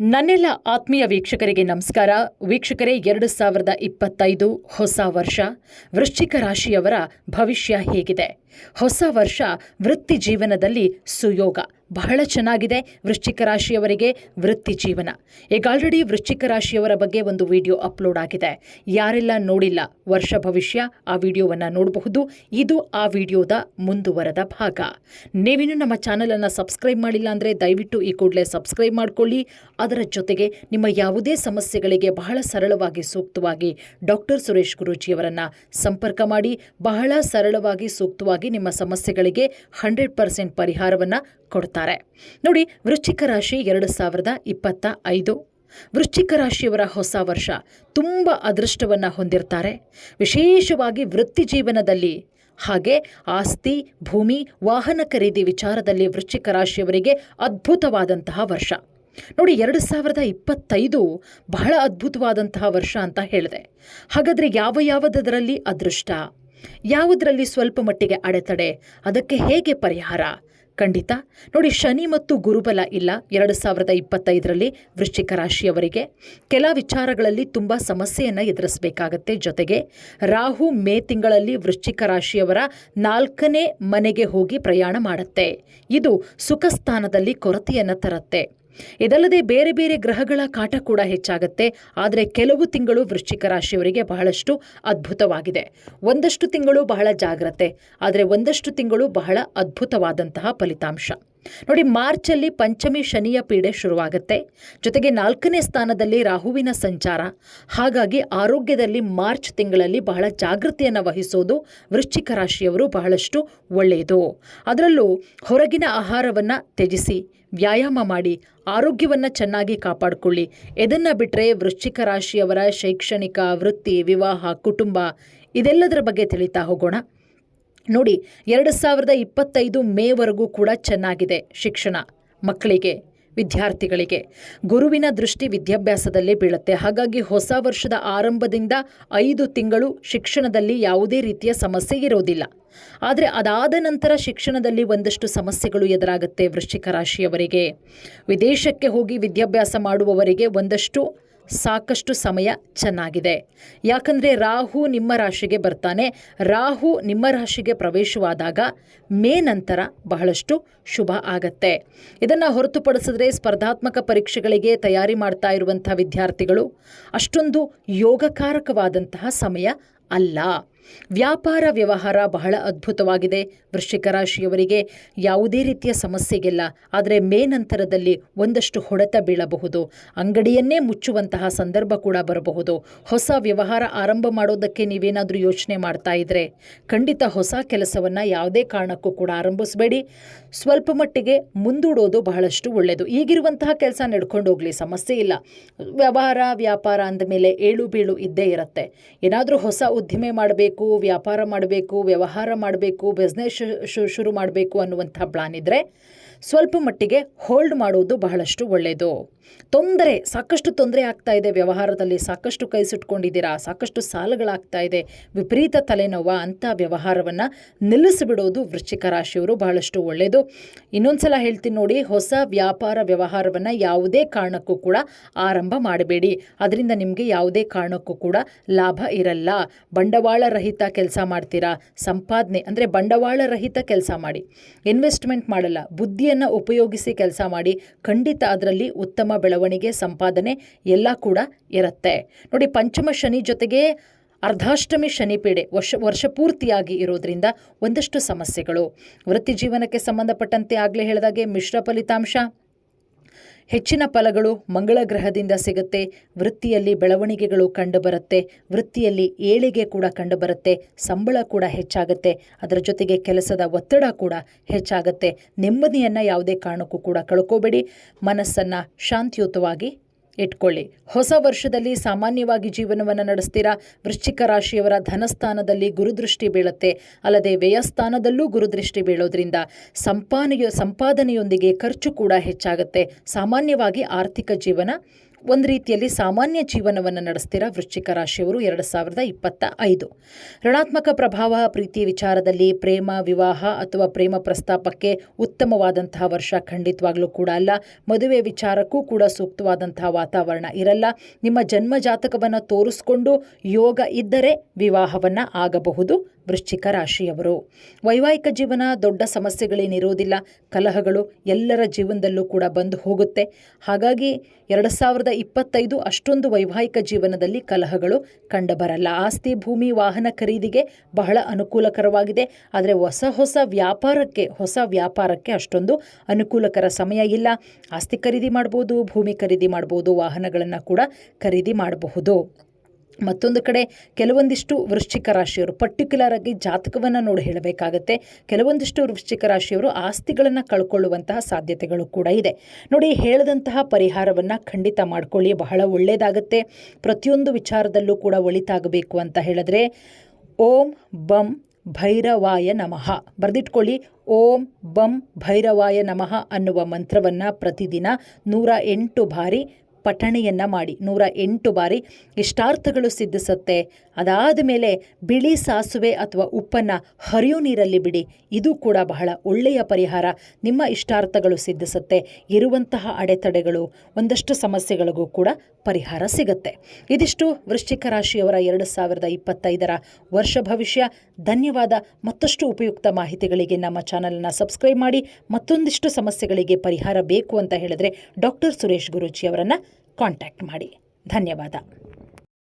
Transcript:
ನನ್ನೆಲ್ಲ ಆತ್ಮೀಯ ವೀಕ್ಷಕರಿಗೆ ನಮಸ್ಕಾರ. ವೀಕ್ಷಕರೇ, ಎರಡು ಸಾವಿರದ ಇಪ್ಪತ್ತೈದು ಹೊಸ ವರ್ಷ, ವೃಶ್ಚಿಕ ರಾಶಿಯವರ ಭವಿಷ್ಯ ಹೇಗಿದೆ. ಹೊಸ ವರ್ಷ ವೃತ್ತಿ ಜೀವನದಲ್ಲಿ ಸುಯೋಗ. ಬಹಳ ಚೆನ್ನಾಗಿದೆ ವೃಶ್ಚಿಕ ರಾಶಿಯವರಿಗೆ ವೃತ್ತಿ ಜೀವನ. ಈಗ ಆಲ್ರೆಡಿ ವೃಶ್ಚಿಕ ರಾಶಿಯವರ ಬಗ್ಗೆ ಒಂದು ವಿಡಿಯೋ ಅಪ್ಲೋಡ್ ಆಗಿದೆ. ಯಾರೆಲ್ಲ ನೋಡಿಲ್ಲ ವರ್ಷ ಭವಿಷ್ಯ, ಆ ವಿಡಿಯೋವನ್ನು ನೋಡಬಹುದು. ಇದು ಆ ವಿಡಿಯೋದ ಮುಂದುವರೆದ ಭಾಗ. ನೀವಿನ್ನು ನಮ್ಮ ಚಾನಲನ್ನು ಸಬ್ಸ್ಕ್ರೈಬ್ ಮಾಡಿಲ್ಲ ಅಂದರೆ ದಯವಿಟ್ಟು ಈ ಕೂಡಲೇ ಸಬ್ಸ್ಕ್ರೈಬ್ ಮಾಡಿಕೊಳ್ಳಿ. ಅದರ ಜೊತೆಗೆ ನಿಮ್ಮ ಯಾವುದೇ ಸಮಸ್ಯೆಗಳಿಗೆ ಬಹಳ ಸರಳವಾಗಿ, ಸೂಕ್ತವಾಗಿ ಡಾಕ್ಟರ್ ಸುರೇಶ್ ಗುರೂಜಿಯವರನ್ನು ಸಂಪರ್ಕ ಮಾಡಿ. ಬಹಳ ಸರಳವಾಗಿ, ಸೂಕ್ತವಾಗಿ ನಿಮ್ಮ ಸಮಸ್ಯೆಗಳಿಗೆ ಹಂಡ್ರೆಡ್ ಪರ್ಸೆಂಟ್ ಪರಿಹಾರವನ್ನು ಕೊಡ್ತಾರೆ. ನೋಡಿ, ವೃಶ್ಚಿಕ ರಾಶಿ ಎರಡು ಸಾವಿರದ ಇಪ್ಪತ್ತ ಐದು. ವೃಶ್ಚಿಕ ರಾಶಿಯವರ ಹೊಸ ವರ್ಷ ತುಂಬ ಅದೃಷ್ಟವನ್ನು ಹೊಂದಿರ್ತಾರೆ. ವಿಶೇಷವಾಗಿ ವೃತ್ತಿ ಜೀವನದಲ್ಲಿ, ಹಾಗೆ ಆಸ್ತಿ, ಭೂಮಿ, ವಾಹನ ಖರೀದಿ ವಿಚಾರದಲ್ಲಿ ವೃಶ್ಚಿಕ ರಾಶಿಯವರಿಗೆ ಅದ್ಭುತವಾದಂತಹ ವರ್ಷ. ನೋಡಿ, ಎರಡು ಸಾವಿರದ ಇಪ್ಪತ್ತೈದು ಬಹಳ ಅದ್ಭುತವಾದಂತಹ ವರ್ಷ ಅಂತ ಹೇಳಿದೆ. ಹಾಗಾದರೆ ಯಾವ ಯಾವುದರಲ್ಲಿ ಅದೃಷ್ಟ? ಯಾವುದರಲ್ಲಿ ಸ್ವಲ್ಪ ಮಟ್ಟಿಗೆ ಅಡೆತಡೆ? ಅದಕ್ಕೆ ಹೇಗೆ ಪರಿಹಾರ? ಖಂಡಿತ. ನೋಡಿ, ಶನಿ ಮತ್ತು ಗುರುಬಲ ಇಲ್ಲ ಎರಡು ಸಾವಿರದ ಇಪ್ಪತ್ತೈದರಲ್ಲಿ ವೃಶ್ಚಿಕ ರಾಶಿಯವರಿಗೆ. ಕೆಲ ವಿಚಾರಗಳಲ್ಲಿ ತುಂಬ ಸಮಸ್ಯೆಯನ್ನು ಎದುರಿಸಬೇಕಾಗತ್ತೆ. ಜೊತೆಗೆ ರಾಹು ಮೇ ತಿಂಗಳಲ್ಲಿ ವೃಶ್ಚಿಕ ರಾಶಿಯವರ ನಾಲ್ಕನೇ ಮನೆಗೆ ಹೋಗಿ ಪ್ರಯಾಣ ಮಾಡುತ್ತೆ. ಇದು ಸುಖ ಸ್ಥಾನದಲ್ಲಿ ಕೊರತೆಯನ್ನು ತರುತ್ತೆ. ಇದಲ್ಲದೆ ಬೇರೆ ಬೇರೆ ಗ್ರಹಗಳ ಕಾಟ ಕೂಡ ಹೆಚ್ಚಾಗುತ್ತೆ. ಆದರೆ ಕೆಲವು ತಿಂಗಳು ವೃಶ್ಚಿಕ ರಾಶಿಯವರಿಗೆ ಬಹಳಷ್ಟು ಅದ್ಭುತವಾಗಿದೆ. ಒಂದಷ್ಟು ತಿಂಗಳು ಬಹಳ ಜಾಗ್ರತೆ, ಆದರೆ ಒಂದಷ್ಟು ತಿಂಗಳು ಬಹಳ ಅದ್ಭುತವಾದಂತಹ ಫಲಿತಾಂಶ. ನೋಡಿ, ಮಾರ್ಚಲ್ಲಿ ಪಂಚಮಿ ಶನಿಯ ಪೀಡೆ ಶುರುವಾಗುತ್ತೆ. ಜೊತೆಗೆ ನಾಲ್ಕನೇ ಸ್ಥಾನದಲ್ಲಿ ರಾಹುವಿನ ಸಂಚಾರ. ಹಾಗಾಗಿ ಆರೋಗ್ಯದಲ್ಲಿ ಮಾರ್ಚ್ ತಿಂಗಳಲ್ಲಿ ಬಹಳ ಜಾಗೃತಿಯನ್ನು ವಹಿಸೋದು ವೃಶ್ಚಿಕ ರಾಶಿಯವರು ಬಹಳಷ್ಟು ಒಳ್ಳೆಯದು. ಅದರಲ್ಲೂ ಹೊರಗಿನ ಆಹಾರವನ್ನು ತ್ಯಜಿಸಿ, ವ್ಯಾಯಾಮ ಮಾಡಿ, ಆರೋಗ್ಯವನ್ನು ಚೆನ್ನಾಗಿ ಕಾಪಾಡಿಕೊಳ್ಳಿ. ಇದನ್ನು ಬಿಟ್ಟರೆ ವೃಶ್ಚಿಕ ರಾಶಿಯವರ ಶೈಕ್ಷಣಿಕ ವೃತ್ತಿ, ವಿವಾಹ, ಕುಟುಂಬ ಇದೆಲ್ಲದರ ಬಗ್ಗೆ ತಿಳಿತಾ ಹೋಗೋಣ. ನೋಡಿ, ಎರಡು ಸಾವಿರದ ಇಪ್ಪತ್ತೈದು ಮೇವರೆಗೂ ಕೂಡ ಚೆನ್ನಾಗಿದೆ ಶಿಕ್ಷಣ. ಮಕ್ಕಳಿಗೆ, ವಿದ್ಯಾರ್ಥಿಗಳಿಗೆ ಗುರುವಿನ ದೃಷ್ಟಿ ವಿದ್ಯಾಭ್ಯಾಸದಲ್ಲೇ ಬೀಳುತ್ತೆ. ಹಾಗಾಗಿ ಹೊಸ ವರ್ಷದ ಆರಂಭದಿಂದ ಐದು ತಿಂಗಳು ಶಿಕ್ಷಣದಲ್ಲಿ ಯಾವುದೇ ರೀತಿಯ ಸಮಸ್ಯೆ ಇರೋದಿಲ್ಲ. ಆದರೆ ಅದಾದ ನಂತರ ಶಿಕ್ಷಣದಲ್ಲಿ ಒಂದಷ್ಟು ಸಮಸ್ಯೆಗಳು ಎದುರಾಗುತ್ತೆ ವೃಶ್ಚಿಕ ರಾಶಿಯವರಿಗೆ. ವಿದೇಶಕ್ಕೆ ಹೋಗಿ ವಿದ್ಯಾಭ್ಯಾಸ ಮಾಡುವವರಿಗೆ ಒಂದಷ್ಟು ಸಾಕಷ್ಟು ಸಮಯ ಚೆನ್ನಾಗಿದೆ. ಯಾಕಂದರೆ ರಾಹು ನಿಮ್ಮ ರಾಶಿಗೆ ಬರ್ತಾನೆ. ರಾಹು ನಿಮ್ಮ ರಾಶಿಗೆ ಪ್ರವೇಶವಾದಾಗ ಮೇ ನಂತರ ಬಹಳಷ್ಟು ಶುಭ ಆಗತ್ತೆ. ಇದನ್ನು ಹೊರತುಪಡಿಸಿದ್ರೆ ಸ್ಪರ್ಧಾತ್ಮಕ ಪರೀಕ್ಷೆಗಳಿಗೆ ತಯಾರಿ ಮಾಡ್ತಾ ಇರುವಂಥ ವಿದ್ಯಾರ್ಥಿಗಳು ಅಷ್ಟೊಂದು ಯೋಗಕಾರಕವಾದಂತಹ ಸಮಯ ಅಲ್ಲ. ವ್ಯಾಪಾರ ವ್ಯವಹಾರ ಬಹಳ ಅದ್ಭುತವಾಗಿದೆ. ವೃಶ್ಚಿಕ ರಾಶಿಯವರಿಗೆ ಯಾವುದೇ ರೀತಿಯ ಸಮಸ್ಯೆಗಿಲ್ಲ. ಆದರೆ ಮೇ ನಂತರದಲ್ಲಿ ಒಂದಷ್ಟು ಹೊಡೆತ ಬೀಳಬಹುದು. ಅಂಗಡಿಯನ್ನೇ ಮುಚ್ಚುವಂತಹ ಸಂದರ್ಭ ಕೂಡ ಬರಬಹುದು. ಹೊಸ ವ್ಯವಹಾರ ಆರಂಭ ಮಾಡೋದಕ್ಕೆ ನೀವೇನಾದರೂ ಯೋಚನೆ ಮಾಡ್ತಾ ಇದ್ರೆ ಖಂಡಿತ ಹೊಸ ಕೆಲಸವನ್ನು ಯಾವುದೇ ಕಾರಣಕ್ಕೂ ಕೂಡ ಆರಂಭಿಸಬೇಡಿ. ಸ್ವಲ್ಪ ಮಟ್ಟಿಗೆ ಮುಂದೂಡೋದು ಬಹಳಷ್ಟು ಒಳ್ಳೆಯದು ಈಗಿರುವಂತಹ ಕೆಲಸ ನಡ್ಕೊಂಡು ಹೋಗಲಿ, ಸಮಸ್ಯೆ ಇಲ್ಲ. ವ್ಯವಹಾರ, ವ್ಯಾಪಾರ ಅಂದಮೇಲೆ ಏಳು ಬೀಳು ಇದ್ದೇ ಇರುತ್ತೆ. ಏನಾದರೂ ಹೊಸ ಉದ್ದಿಮೆ ಮಾಡಬೇಕು ವ್ಯಾಪಾರ ಮಾಡಬೇಕು ವ್ಯವಹಾರ ಮಾಡಬೇಕು ಬಿಸ್ನೆಸ್ ಶುರು ಮಾಡಬೇಕು ಅನ್ನುವಂಥ ಪ್ಲಾನ್ ಇದ್ದರೆ ಸ್ವಲ್ಪ ಮಟ್ಟಿಗೆ ಹೋಲ್ಡ್ ಮಾಡುವುದು ಬಹಳಷ್ಟು ಒಳ್ಳೆಯದು ತೊಂದರೆ, ಸಾಕಷ್ಟು ತೊಂದರೆ ಆಗ್ತಾ ಇದೆ. ವ್ಯವಹಾರದಲ್ಲಿ ಸಾಕಷ್ಟು ಕೈ ಸುಟ್ಕೊಂಡಿದ್ದೀರಾ ಸಾಕಷ್ಟು ಸಾಲಗಳಾಗ್ತಾ ಇದೆ. ವಿಪರೀತ ತಲೆನೋವ ಅಂಥ ವ್ಯವಹಾರವನ್ನು ನಿಲ್ಲಿಸಿಬಿಡೋದು ವೃಶ್ಚಿಕ ರಾಶಿಯವರು ಬಹಳಷ್ಟು ಒಳ್ಳೆಯದು ಇನ್ನೊಂದು ಸಲ ಹೇಳ್ತೀನಿ ನೋಡಿ, ಹೊಸ ವ್ಯಾಪಾರ ವ್ಯವಹಾರವನ್ನು ಯಾವುದೇ ಕಾರಣಕ್ಕೂ ಕೂಡ ಆರಂಭ ಮಾಡಬೇಡಿ. ಅದರಿಂದ ನಿಮಗೆ ಯಾವುದೇ ಕಾರಣಕ್ಕೂ ಕೂಡ ಲಾಭ ಇರಲ್ಲ. ಬಂಡವಾಳ ರಹಿತ ಕೆಲಸ ಮಾಡ್ತೀರಾ? ಸಂಪಾದನೆ, ಅಂದರೆ ಬಂಡವಾಳ ರಹಿತ ಕೆಲಸ ಮಾಡಿ. ಇನ್ವೆಸ್ಟ್ಮೆಂಟ್ ಮಾಡಲ್ಲ. ಬುದ್ಧಿಯನ್ನು ಉಪಯೋಗಿಸಿ ಕೆಲಸ ಮಾಡಿ ಖಂಡಿತ ಅದರಲ್ಲಿ ಉತ್ತಮ ಬೆಳವಣಿಗೆ, ಸಂಪಾದನೆ ಎಲ್ಲ ಕೂಡ ಇರುತ್ತೆ. ನೋಡಿ, ಪಂಚಮ ಶನಿ ಜೊತೆಗೆ ಅರ್ಧಾಷ್ಟಮಿ ಶನಿಪೀಡೆ ವರ್ಷ ವರ್ಷ ಪೂರ್ತಿಯಾಗಿ ಇರೋದ್ರಿಂದ ಒಂದಷ್ಟು ಸಮಸ್ಯೆಗಳು. ವೃತ್ತಿ ಜೀವನಕ್ಕೆ ಸಂಬಂಧಪಟ್ಟಂತೆ ಆಗಲೇ ಹೇಳಿದಾಗೆ ಮಿಶ್ರ ಫಲಿತಾಂಶ. ಹೆಚ್ಚಿನ ಫಲಗಳು ಮಂಗಳ ಗ್ರಹದಿಂದ ಸಿಗುತ್ತೆ. ವೃತ್ತಿಯಲ್ಲಿ ಬೆಳವಣಿಗೆಗಳು ಕಂಡುಬರುತ್ತೆ. ವೃತ್ತಿಯಲ್ಲಿ ಏಳಿಗೆ ಕೂಡ ಕಂಡುಬರುತ್ತೆ. ಸಂಬಳ ಕೂಡ ಹೆಚ್ಚಾಗುತ್ತೆ. ಅದರ ಜೊತೆಗೆ ಕೆಲಸದ ಒತ್ತಡ ಕೂಡ ಹೆಚ್ಚಾಗುತ್ತೆ. ನೆಮ್ಮದಿಯನ್ನು ಯಾವುದೇ ಕಾರಣಕ್ಕೂ ಕೂಡ ಕಳ್ಕೋಬೇಡಿ. ಮನಸ್ಸನ್ನು ಶಾಂತಿಯುತವಾಗಿ ಇಟ್ಕೊಳ್ಳಿ. ಹೊಸ ವರ್ಷದಲ್ಲಿ ಸಾಮಾನ್ಯವಾಗಿ ಜೀವನವನ್ನು ನಡೆಸ್ತೀರಾ? ವೃಶ್ಚಿಕ ರಾಶಿಯವರ ಧನಸ್ಥಾನದಲ್ಲಿ ಗುರುದೃಷ್ಟಿ ಬೀಳುತ್ತೆ. ಅಲ್ಲದೆ ವ್ಯಯಸ್ಥಾನದಲ್ಲೂ ಗುರುದೃಷ್ಟಿ ಬೀಳೋದ್ರಿಂದ ಸಂಪಾನೆಯ, ಸಂಪಾದನೆಯೊಂದಿಗೆ ಖರ್ಚು ಕೂಡ ಹೆಚ್ಚಾಗುತ್ತೆ. ಸಾಮಾನ್ಯವಾಗಿ ಆರ್ಥಿಕ ಜೀವನ ಒಂದು ರೀತಿಯಲ್ಲಿ ಸಾಮಾನ್ಯ ಜೀವನವನ್ನು ನಡೆಸ್ತೀರಾ ವೃಶ್ಚಿಕ ರಾಶಿಯವರು? ಎರಡು ಸಾವಿರದ ಇಪ್ಪತ್ತ ಐದು. ಋಣಾತ್ಮಕ ಪ್ರಭಾವ ಪ್ರೀತಿ ವಿಚಾರದಲ್ಲಿ ಪ್ರೇಮ, ವಿವಾಹ ಅಥವಾ ಪ್ರೇಮ ಪ್ರಸ್ತಾಪಕ್ಕೆ ಉತ್ತಮವಾದಂತಹ ವರ್ಷ ಖಂಡಿತವಾಗಲೂ ಕೂಡ ಅಲ್ಲ. ಮದುವೆ ವಿಚಾರಕ್ಕೂ ಕೂಡ ಸೂಕ್ತವಾದಂತಹ ವಾತಾವರಣ ಇರಲ್ಲ. ನಿಮ್ಮ ಜನ್ಮ ಜಾತಕವನ್ನು ತೋರಿಸ್ಕೊಂಡು ಯೋಗ ಇದ್ದರೆ ವಿವಾಹವನ್ನು ಆಗಬಹುದು. ವೃಶ್ಚಿಕ ರಾಶಿಯವರು. ವೈವಾಹಿಕ ಜೀವನ ದೊಡ್ಡ ಸಮಸ್ಯೆಗಳೇನಿರೋದಿಲ್ಲ ಕಲಹಗಳು ಎಲ್ಲರ ಜೀವನದಲ್ಲೂ ಕೂಡ ಬಂದು ಹೋಗುತ್ತೆ. ಹಾಗಾಗಿ ಎರಡು ಸಾವಿರದ ಇಪ್ಪತ್ತೈದು ಅಷ್ಟೊಂದು ವೈವಾಹಿಕ ಜೀವನದಲ್ಲಿ ಕಲಹಗಳು ಕಂಡುಬರಲ್ಲ. ಆಸ್ತಿ, ಭೂಮಿ, ವಾಹನ ಖರೀದಿಗೆ ಬಹಳ ಅನುಕೂಲಕರವಾಗಿದೆ. ಆದರೆ ಹೊಸ ಹೊಸ ವ್ಯಾಪಾರಕ್ಕೆ ಹೊಸ ವ್ಯಾಪಾರಕ್ಕೆ ಅಷ್ಟೊಂದು ಅನುಕೂಲಕರ ಸಮಯ ಇಲ್ಲ. ಆಸ್ತಿ ಖರೀದಿ ಮಾಡ್ಬೋದು, ಭೂಮಿ ಖರೀದಿ ಮಾಡ್ಬೋದು, ವಾಹನಗಳನ್ನು ಕೂಡ ಖರೀದಿ ಮಾಡಬಹುದು. ಮತ್ತೊಂದು ಕಡೆ ಕೆಲವೊಂದಿಷ್ಟು ವೃಶ್ಚಿಕ ರಾಶಿಯವರು ಪರ್ಟಿಕ್ಯುಲರ್ ಆಗಿ ಜಾತಕವನ್ನು ನೋಡಿ ಹೇಳಬೇಕಾಗತ್ತೆ. ಕೆಲವೊಂದಿಷ್ಟು ವೃಶ್ಚಿಕ ರಾಶಿಯವರು ಆಸ್ತಿಗಳನ್ನು ಕಳ್ಕೊಳ್ಳುವಂತಹ ಸಾಧ್ಯತೆಗಳು ಕೂಡ ಇದೆ. ನೋಡಿ, ಹೇಳಿದಂತಹ ಪರಿಹಾರವನ್ನು ಖಂಡಿತ ಮಾಡ್ಕೊಳ್ಳಿ. ಬಹಳ ಒಳ್ಳೆಯದಾಗತ್ತೆ ಪ್ರತಿಯೊಂದು ವಿಚಾರದಲ್ಲೂ ಕೂಡ ಒಳಿತಾಗಬೇಕು ಅಂತ ಹೇಳಿದ್ರೆ, ಓಂ ಬಂ ಭೈರವಾಯ ನಮಃ. ಬರೆದಿಟ್ಕೊಳ್ಳಿ. ಓಂ ಬಂ ಭೈರವಾಯ ನಮಃ ಅನ್ನುವ ಮಂತ್ರವನ್ನು ಪ್ರತಿದಿನ ನೂರ ಎಂಟು ಬಾರಿ ಪಠಣೆಯನ್ನು ಮಾಡಿ. ನೂರ ಎಂಟು ಬಾರಿ ಇಷ್ಟಾರ್ಥಗಳು ಸಿದ್ಧಿಸುತ್ತೆ. ಅದಾದ ಮೇಲೆ ಬಿಳಿ ಸಾಸುವೆ ಅಥವಾ ಉಪ್ಪನ್ನು ಹರಿಯೋ ನೀರಲ್ಲಿ ಬಿಡಿ. ಇದು ಕೂಡ ಬಹಳ ಒಳ್ಳೆಯ ಪರಿಹಾರ. ನಿಮ್ಮ ಇಷ್ಟಾರ್ಥಗಳು ಸಿದ್ಧಿಸುತ್ತೆ. ಇರುವಂತಹ ಅಡೆತಡೆಗಳು, ಒಂದಷ್ಟು ಸಮಸ್ಯೆಗಳಿಗೂ ಕೂಡ ಪರಿಹಾರ ಸಿಗುತ್ತೆ. ಇದಿಷ್ಟು ವೃಶ್ಚಿಕ ರಾಶಿಯವರ ಎರಡು ಸಾವಿರದ ಇಪ್ಪತ್ತೈದರ ವರ್ಷ ಭವಿಷ್ಯ. ಧನ್ಯವಾದ. ಮತ್ತಷ್ಟು ಉಪಯುಕ್ತ ಮಾಹಿತಿಗಳಿಗೆ ನಮ್ಮ ಚಾನಲನ್ನು ಸಬ್ಸ್ಕ್ರೈಬ್ ಮಾಡಿ. ಮತ್ತೊಂದಿಷ್ಟು ಸಮಸ್ಯೆಗಳಿಗೆ ಪರಿಹಾರ ಬೇಕು ಅಂತ ಹೇಳಿದ್ರೆ ಡಾಕ್ಟರ್ ಸುರೇಶ್ ಗುರೂಜಿ ಅವರನ್ನು ಕಾಂಟ್ಯಾಕ್ಟ್ ಮಾಡಿ. ಧನ್ಯವಾದ.